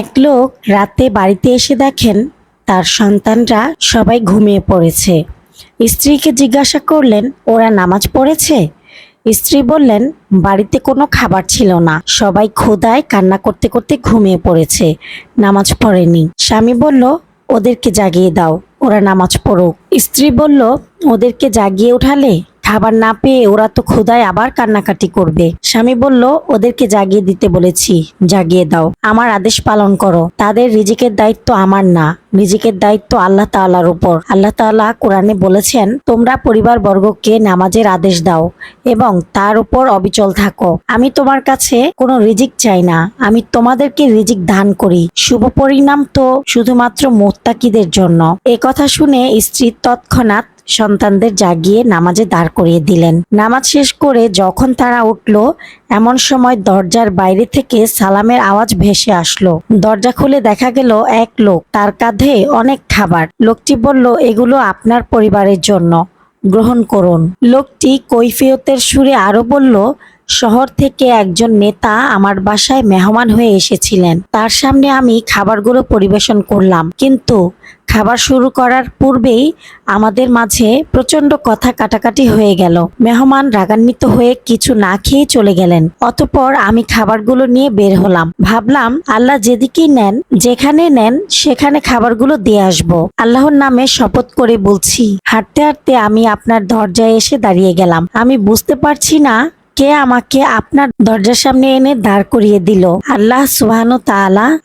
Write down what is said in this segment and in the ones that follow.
এক লোক রাতে বাড়িতে এসে দেখেন তার সন্তানরা সবাই ঘুমিয়ে পড়েছে। স্ত্রীকে জিজ্ঞাসা করলেন, ওরা নামাজ পড়েছে? স্ত্রী বললেন, বাড়িতে কোনো খাবার ছিল না। সবাই ক্ষুধায় কান্না করতে করতে ঘুমিয়ে পড়েছে। নামাজ পড়েনি। স্বামী বলল, ওদেরকে জাগিয়ে দাও। ওরা নামাজ পড়ুক। স্ত্রী বলল, ওদেরকে জাগিয়ে উঠালে খাবার না পেয়ে ওরা তো ক্ষুধায় আবার কান্নাকাটি করবে। স্বামী বলল, ওদেরকে জাগিয়ে দিতে বলেছি, জাগিয়ে দাও। আমার আদেশ পালন করো। তাদের রিজিকের দায়িত্ব আমার না। রিজিকের দায়িত্ব আল্লাহ তাআলার উপর। আল্লাহ তাআলা কোরআনে বলেছেন, তোমরা পরিবার বর্গকে নামাজের আদেশ দাও এবং তার উপর অবিচল থাকো। আমি তোমার কাছে কোনো রিজিক চাই না। আমি তোমাদেরকে রিজিক দান করি। শুভ পরিণাম তো শুধুমাত্র মোত্তাকিদের জন্য। এ কথা শুনে স্ত্রী তৎক্ষণাৎ সন্তানদের জাগিয়ে নামাজে দাঁড় করিয়ে দিলেন। নামাজ শেষ করে যখন তারা উঠল, এমন সময় দরজার বাইরে থেকে সালামের আওয়াজ ভেসে আসলো। দরজা খুলে দেখা গেল এক লোক, তার কাঁধে অনেক খাবার। লোকটি বলল, এগুলো আপনার পরিবারের জন্য, গ্রহণ করুন। লোকটি কৈফিয়তের সুরে আরও বলল শহর থেকে একজন নেতা আমার বাসায় মেহমান হয়ে এসেছিলেন। তার সামনে আমি খাবারগুলো পরিবেশন করলাম। কিন্তু খাবার শুরু করার পূর্বেই আমাদের মাঝে প্রচণ্ড কথা কাটাকাটি হয়ে গেল। মেহমান রাগান্বিত হয়ে কিছু না খেয়ে চলে গেলেন। অতপর আমি খাবারগুলো নিয়ে বের হলাম। ভাবলাম, আল্লাহ যেদিকেই নেন, যেখানে নেন, সেখানে খাবারগুলো দিয়ে আসব। আল্লাহর নামে শপথ করে বলছি, হাঁটতে হাঁটতে আমি আপনার দরজায় এসে দাঁড়িয়ে গেলাম। আমি বুঝতে পারছি না কে আমাকে আপনার দরজার সামনে এনে দাঁড় করিয়ে দিল? আল্লাহ সুবাহ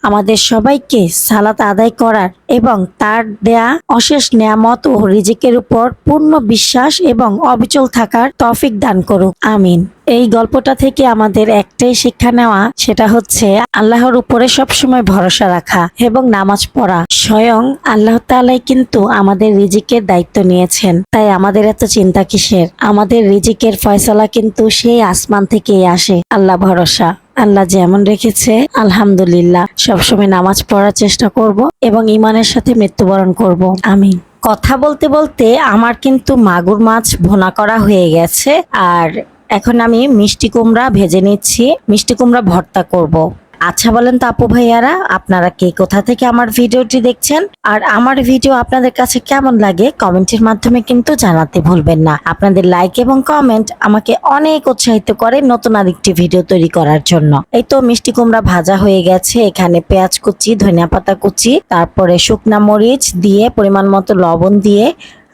আমাদের সবাইকে সালাত আদায় করার এবং তার দেয়া অশেষ নিয়ামত ও রিজিকের উপর পূর্ণ বিশ্বাস এবং অবিচল থাকার তফিক দান করুক। আমিন। এই গল্পটা থেকে আমাদের একটাই শিক্ষা নেওয়া, সেটা হচ্ছে আল্লাহর উপরে সবসময় ভরসা রাখা এবং নামাজ পড়া। স্বয়ং আল্লাহ তাআলাই কিন্তু আমাদের রিজিকের দায়িত্ব নিয়েছেন। তাই আমাদের এত চিন্তা কিসের? আমাদের রিজিকের ফয়সলা কিন্তু সেই আসমান থেকেই আসে। আল্লাহ ভরসা। আল্লাহ যেমন রেখেছে, আলহামদুলিল্লাহ, সবসময় নামাজ পড়ার চেষ্টা করব এবং ইমানের সাথে মৃত্যুবরণ করব আমি কথা বলতে বলতে আমার কিন্তু মাগুর মাছ ভোনা করা হয়ে গেছে, আর এখন আমি মিষ্টি কুমড়া ভেজে নিচ্ছি, মিষ্টি কুমড়া ভর্তা করব। আচ্ছা বলেন তো আপু ভাইয়ারা, আপনারা কে, কোথা থেকে আমার ভিডিওটি দেখছেন? আর আমার ভিডিও আপনাদের কাছে কেমন লাগে কমেন্টের মাধ্যমে কিন্তু জানাতে ভুলবেন না। আপনাদের লাইক এবং কমেন্ট আমাকে অনেক উৎসাহিত করে নতুন আরেকটি ভিডিও তৈরি করার জন্য। এই তো মিষ্টি কুমড়া ভাজা হয়ে গেছে, এখানে পেঁয়াজ কুচি, ধনিয়া পাতা কুচি, তারপরে শুকনা মরিচ দিয়ে পরিমাণ মতো লবণ দিয়ে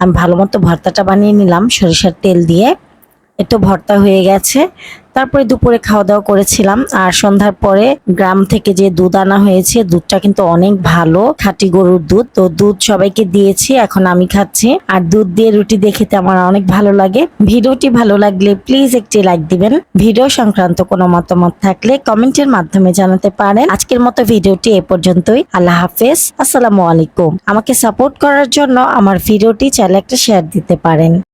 আমি ভালো মতো ভর্তাটা বানিয়ে নিলাম, সরিষার তেল দিয়ে। একটু ভর্তা হয়ে গেছে। তারপরে দুপুরে খাওয়া দাওয়া করেছিলাম। আর সন্ধ্যার পরে গ্রাম থেকে যে দুধ আনা হয়েছে, দুধটা কিন্তু অনেক ভালো, খাঁটি গরুর দুধ। তো দুধ সবাইকে দিয়েছি, এখন আমি খাচ্ছি। আর দুধ দিয়ে রুটি দেখতে আমার অনেক ভালো লাগে। ভিডিওটি ভালো লাগলে প্লিজ একটি লাইক দিবেন। ভিডিও সংক্রান্ত কোনো মতামত থাকলে কমেন্টের মাধ্যমে জানাতে পারেন। আজকের মতো ভিডিওটি এ পর্যন্তই। আল্লাহ হাফেজ। আসসালামু আলাইকুম। আমাকে সাপোর্ট করার জন্য আমার ভিডিওটি চাইলে একটা শেয়ার দিতে পারেন।